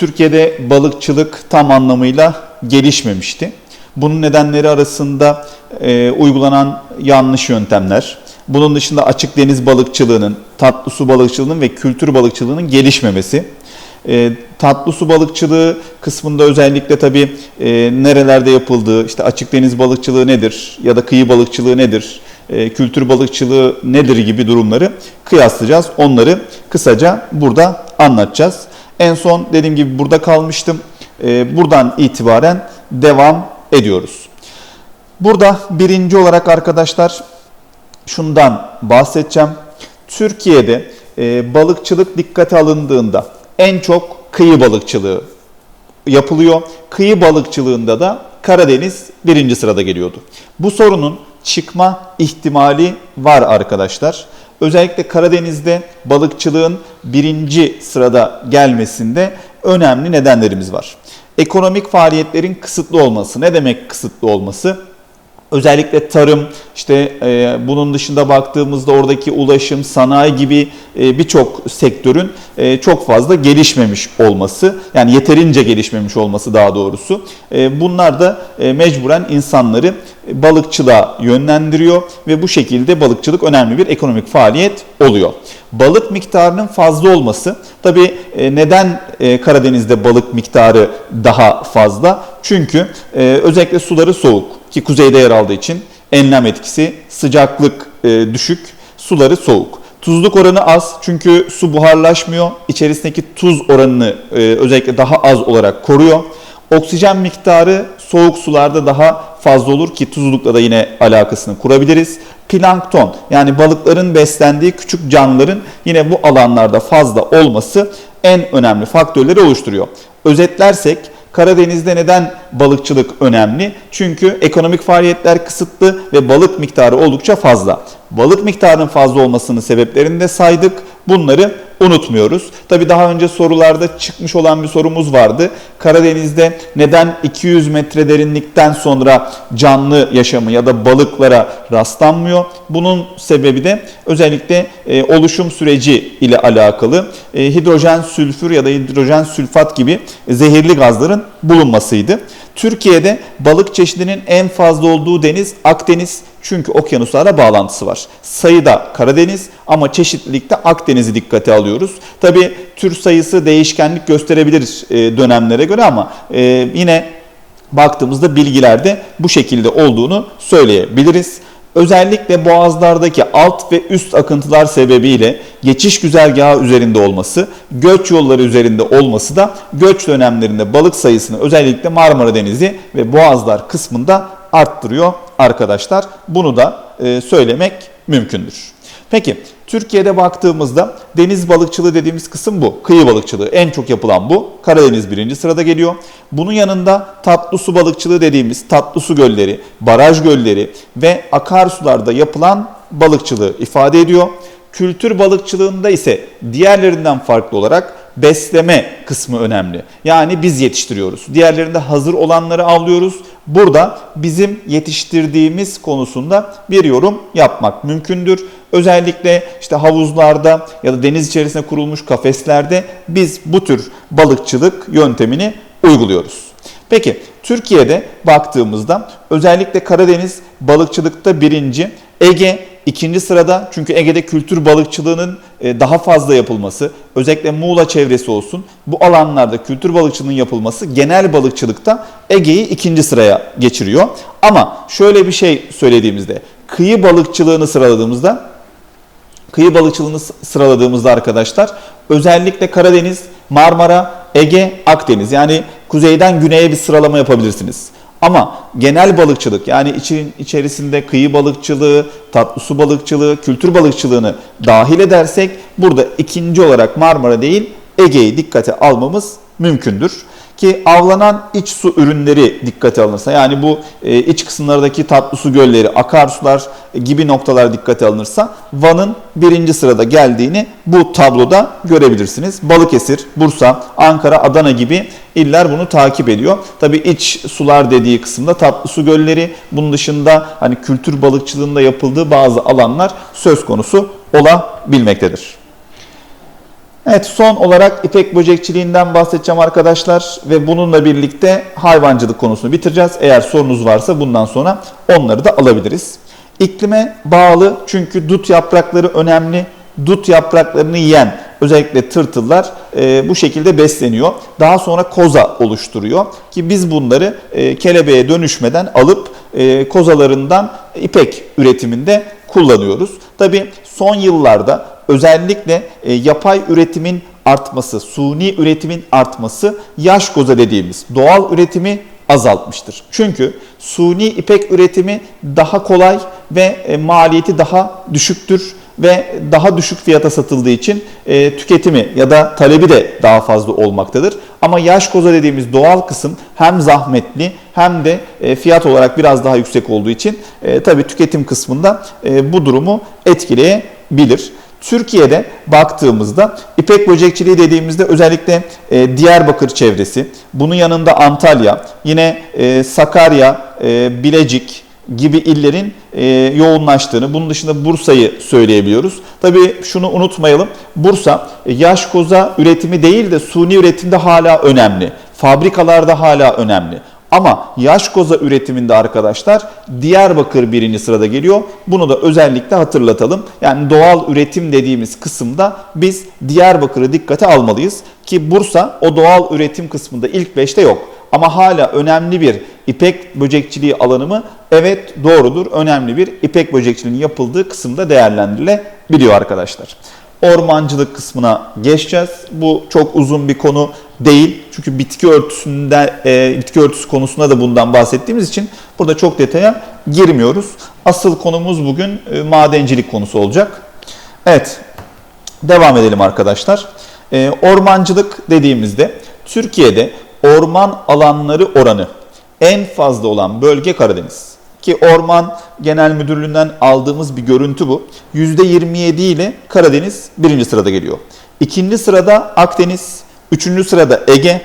Türkiye'de balıkçılık tam anlamıyla gelişmemişti. Bunun nedenleri arasında e, uygulanan yanlış yöntemler, bunun dışında açık deniz balıkçılığının, tatlı su balıkçılığının ve kültür balıkçılığının gelişmemesi. E, tatlı su balıkçılığı kısmında özellikle tabii e, nerelerde yapıldığı, işte açık deniz balıkçılığı nedir ya da kıyı balıkçılığı nedir, e, kültür balıkçılığı nedir gibi durumları kıyaslayacağız. Onları kısaca burada anlatacağız. En son dediğim gibi burada kalmıştım. E, buradan itibaren devam ediyoruz. Burada birinci olarak arkadaşlar şundan bahsedeceğim. Türkiye'de e, balıkçılık dikkate alındığında en çok kıyı balıkçılığı yapılıyor. Kıyı balıkçılığında da Karadeniz birinci sırada geliyordu. Bu sorunun çıkma ihtimali var arkadaşlar. Özellikle Karadeniz'de balıkçılığın birinci sırada gelmesinde önemli nedenlerimiz var. Ekonomik faaliyetlerin kısıtlı olması. Ne demek kısıtlı olması? Özellikle tarım, işte e, bunun dışında baktığımızda oradaki ulaşım, sanayi gibi e, birçok sektörün e, çok fazla gelişmemiş olması, yani yeterince gelişmemiş olması daha doğrusu. E, bunlar da e, mecburen insanları balıkçılığa yönlendiriyor ve bu şekilde balıkçılık önemli bir ekonomik faaliyet oluyor. Balık miktarının fazla olması, tabi neden e, Karadeniz'de balık miktarı daha fazla? Çünkü e, özellikle suları soğuk ki kuzeyde yer aldığı için enlem etkisi, sıcaklık e, düşük, suları soğuk. Tuzluk oranı az çünkü su buharlaşmıyor. İçerisindeki tuz oranını e, özellikle daha az olarak koruyor. Oksijen miktarı soğuk sularda daha fazla olur ki tuzlulukla da yine alakasını kurabiliriz. Plankton yani balıkların beslendiği küçük canlıların yine bu alanlarda fazla olması en önemli faktörleri oluşturuyor. Özetlersek Karadeniz'de neden balıkçılık önemli? Çünkü ekonomik faaliyetler kısıtlı ve balık miktarı oldukça fazla. Balık miktarının fazla olmasının sebeplerini de saydık. Bunları unutmuyoruz. Tabi daha önce sorularda çıkmış olan bir sorumuz vardı. Karadeniz'de neden 200 metre derinlikten sonra canlı yaşamı ya da balıklara rastlanmıyor? Bunun sebebi de özellikle e, oluşum süreci ile alakalı e, hidrojen sülfür ya da hidrojen sülfat gibi zehirli gazların bulunmasıydı. Türkiye'de balık çeşidinin en fazla olduğu deniz Akdeniz çünkü okyanuslarla bağlantısı var. Sayıda Karadeniz ama çeşitlilikte Akdeniz'i dikkate alıyoruz. Tabi tür sayısı değişkenlik gösterebilir e, dönemlere göre ama e, yine baktığımızda bilgilerde bu şekilde olduğunu söyleyebiliriz. Özellikle boğazlardaki alt ve üst akıntılar sebebiyle geçiş güzergahı üzerinde olması, göç yolları üzerinde olması da göç dönemlerinde balık sayısını özellikle Marmara Denizi ve boğazlar kısmında arttırıyor arkadaşlar. Bunu da e, söylemek mümkündür. Peki Türkiye'de baktığımızda deniz balıkçılığı dediğimiz kısım bu. Kıyı balıkçılığı en çok yapılan bu. Karadeniz birinci sırada geliyor. Bunun yanında tatlı su balıkçılığı dediğimiz tatlı su gölleri, baraj gölleri ve akarsularda yapılan balıkçılığı ifade ediyor. Kültür balıkçılığında ise diğerlerinden farklı olarak besleme kısmı önemli. Yani biz yetiştiriyoruz. Diğerlerinde hazır olanları avlıyoruz. Burada bizim yetiştirdiğimiz konusunda bir yorum yapmak mümkündür. Özellikle işte havuzlarda ya da deniz içerisinde kurulmuş kafeslerde biz bu tür balıkçılık yöntemini uyguluyoruz. Peki Türkiye'de baktığımızda özellikle Karadeniz balıkçılıkta birinci, Ege ikinci sırada çünkü Ege'de kültür balıkçılığının e, daha fazla yapılması, özellikle Muğla çevresi olsun bu alanlarda kültür balıkçılığının yapılması genel balıkçılıkta Ege'yi ikinci sıraya geçiriyor. Ama şöyle bir şey söylediğimizde kıyı balıkçılığını sıraladığımızda kıyı balıkçılığını sıraladığımızda arkadaşlar özellikle Karadeniz, Marmara, Ege, Akdeniz yani kuzeyden güneye bir sıralama yapabilirsiniz. Ama genel balıkçılık yani için içerisinde kıyı balıkçılığı, tatlı su balıkçılığı, kültür balıkçılığını dahil edersek burada ikinci olarak Marmara değil Ege'yi dikkate almamız mümkündür. Ki avlanan iç su ürünleri dikkate alınırsa yani bu e, iç kısımlardaki tatlı su gölleri, akarsular gibi noktalar dikkate alınırsa Van'ın birinci sırada geldiğini bu tabloda görebilirsiniz. Balıkesir, Bursa, Ankara, Adana gibi iller bunu takip ediyor. Tabii iç sular dediği kısımda tatlı su gölleri, bunun dışında hani kültür balıkçılığında yapıldığı bazı alanlar söz konusu olabilmektedir. Evet son olarak ipek böcekçiliğinden bahsedeceğim arkadaşlar ve bununla birlikte hayvancılık konusunu bitireceğiz. Eğer sorunuz varsa bundan sonra onları da alabiliriz. İklime bağlı çünkü dut yaprakları önemli. Dut yapraklarını yiyen özellikle tırtıllar e, bu şekilde besleniyor. Daha sonra koza oluşturuyor ki biz bunları e, kelebeğe dönüşmeden alıp e, kozalarından ipek üretiminde kullanıyoruz. Tabi son yıllarda özellikle e, yapay üretimin artması, suni üretimin artması yaş koza dediğimiz doğal üretimi azaltmıştır. Çünkü suni ipek üretimi daha kolay ve e, maliyeti daha düşüktür ve daha düşük fiyata satıldığı için e, tüketimi ya da talebi de daha fazla olmaktadır. Ama yaş koza dediğimiz doğal kısım hem zahmetli hem de e, fiyat olarak biraz daha yüksek olduğu için e, tabii tüketim kısmında e, bu durumu etkileyebilir. Türkiye'de baktığımızda ipek böcekçiliği dediğimizde özellikle e, Diyarbakır çevresi, bunun yanında Antalya, yine e, Sakarya, e, Bilecik gibi illerin e, yoğunlaştığını, bunun dışında Bursa'yı söyleyebiliyoruz. Tabii şunu unutmayalım, Bursa e, yaş koza üretimi değil de suni üretimde hala önemli. Fabrikalarda hala önemli. Ama yaş koza üretiminde arkadaşlar Diyarbakır birinci sırada geliyor. Bunu da özellikle hatırlatalım. Yani doğal üretim dediğimiz kısımda biz Diyarbakır'ı dikkate almalıyız. Ki Bursa o doğal üretim kısmında ilk 5'te yok. Ama hala önemli bir ipek böcekçiliği alanı mı? Evet doğrudur. Önemli bir ipek böcekçiliğinin yapıldığı kısımda değerlendirilebiliyor arkadaşlar ormancılık kısmına geçeceğiz. Bu çok uzun bir konu değil. Çünkü bitki örtüsünde e, bitki örtüsü konusunda da bundan bahsettiğimiz için burada çok detaya girmiyoruz. Asıl konumuz bugün e, madencilik konusu olacak. Evet. Devam edelim arkadaşlar. E, ormancılık dediğimizde Türkiye'de orman alanları oranı en fazla olan bölge Karadeniz. Ki Orman Genel Müdürlüğü'nden aldığımız bir görüntü bu. %27 ile Karadeniz birinci sırada geliyor. İkinci sırada Akdeniz, üçüncü sırada Ege,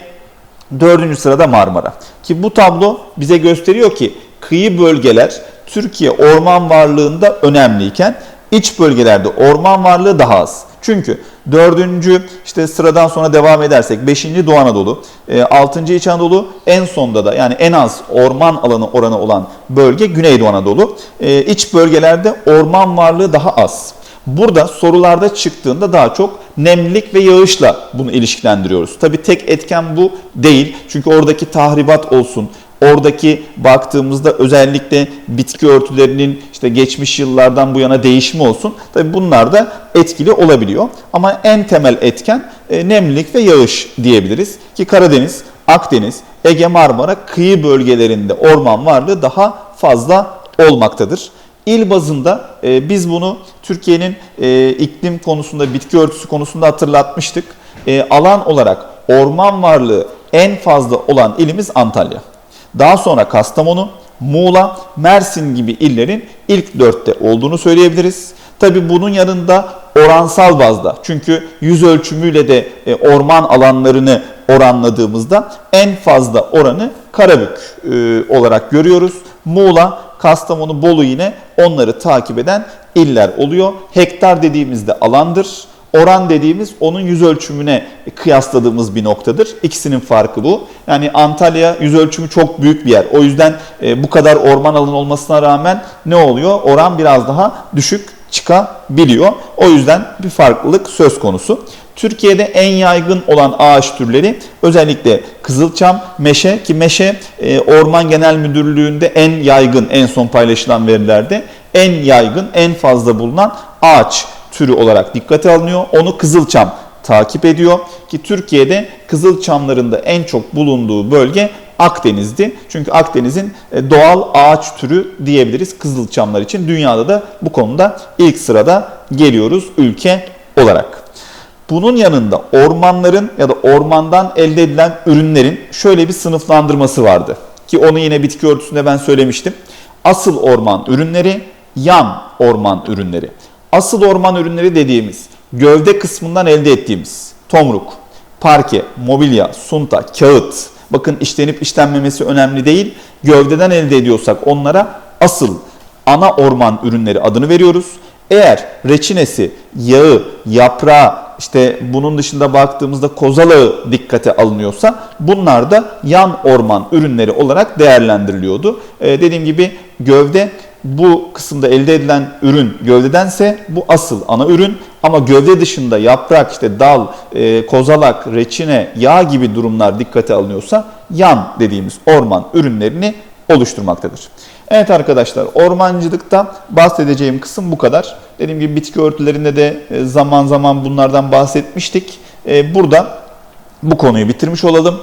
dördüncü sırada Marmara. Ki bu tablo bize gösteriyor ki kıyı bölgeler Türkiye orman varlığında önemliyken iç bölgelerde orman varlığı daha az. Çünkü dördüncü işte sıradan sonra devam edersek beşinci Doğu Anadolu, e, altıncı İç Anadolu en sonda da yani en az orman alanı oranı olan bölge Güneydoğu Anadolu. E, iç bölgelerde orman varlığı daha az. Burada sorularda çıktığında daha çok nemlilik ve yağışla bunu ilişkilendiriyoruz. Tabi tek etken bu değil. Çünkü oradaki tahribat olsun, Oradaki baktığımızda özellikle bitki örtülerinin işte geçmiş yıllardan bu yana değişimi olsun. Tabi bunlar da etkili olabiliyor. Ama en temel etken e, nemlilik ve yağış diyebiliriz. Ki Karadeniz, Akdeniz, Ege Marmara kıyı bölgelerinde orman varlığı daha fazla olmaktadır. İl bazında e, biz bunu Türkiye'nin e, iklim konusunda, bitki örtüsü konusunda hatırlatmıştık. E, alan olarak orman varlığı en fazla olan ilimiz Antalya. Daha sonra Kastamonu, Muğla, Mersin gibi illerin ilk dörtte olduğunu söyleyebiliriz. Tabi bunun yanında oransal bazda çünkü yüz ölçümüyle de e, orman alanlarını oranladığımızda en fazla oranı Karabük e, olarak görüyoruz. Muğla, Kastamonu, Bolu yine onları takip eden iller oluyor. Hektar dediğimizde alandır. Oran dediğimiz onun yüz ölçümüne kıyasladığımız bir noktadır. İkisinin farkı bu. Yani Antalya yüz ölçümü çok büyük bir yer. O yüzden e, bu kadar orman alanı olmasına rağmen ne oluyor? Oran biraz daha düşük çıkabiliyor. O yüzden bir farklılık söz konusu. Türkiye'de en yaygın olan ağaç türleri özellikle kızılçam, meşe ki meşe e, Orman Genel Müdürlüğü'nde en yaygın en son paylaşılan verilerde en yaygın en fazla bulunan ağaç türü olarak dikkate alınıyor. Onu Kızılçam takip ediyor ki Türkiye'de Kızılçamların da en çok bulunduğu bölge Akdeniz'di. Çünkü Akdeniz'in e, doğal ağaç türü diyebiliriz Kızılçamlar için. Dünyada da bu konuda ilk sırada geliyoruz ülke olarak. Bunun yanında ormanların ya da ormandan elde edilen ürünlerin şöyle bir sınıflandırması vardı. Ki onu yine bitki örtüsünde ben söylemiştim. Asıl orman ürünleri, yan orman ürünleri. Asıl orman ürünleri dediğimiz gövde kısmından elde ettiğimiz tomruk, parke, mobilya, sunta, kağıt. Bakın işlenip işlenmemesi önemli değil. Gövdeden elde ediyorsak onlara asıl ana orman ürünleri adını veriyoruz. Eğer reçinesi, yağı, yaprağı, işte bunun dışında baktığımızda kozalağı dikkate alınıyorsa bunlar da yan orman ürünleri olarak değerlendiriliyordu. Ee, dediğim gibi gövde bu kısımda elde edilen ürün gövdedense bu asıl ana ürün ama gövde dışında yaprak, işte dal, e, kozalak, reçine, yağ gibi durumlar dikkate alınıyorsa yan dediğimiz orman ürünlerini oluşturmaktadır. Evet arkadaşlar ormancılıkta bahsedeceğim kısım bu kadar. Dediğim gibi bitki örtülerinde de e, zaman zaman bunlardan bahsetmiştik. E, Burada bu konuyu bitirmiş olalım.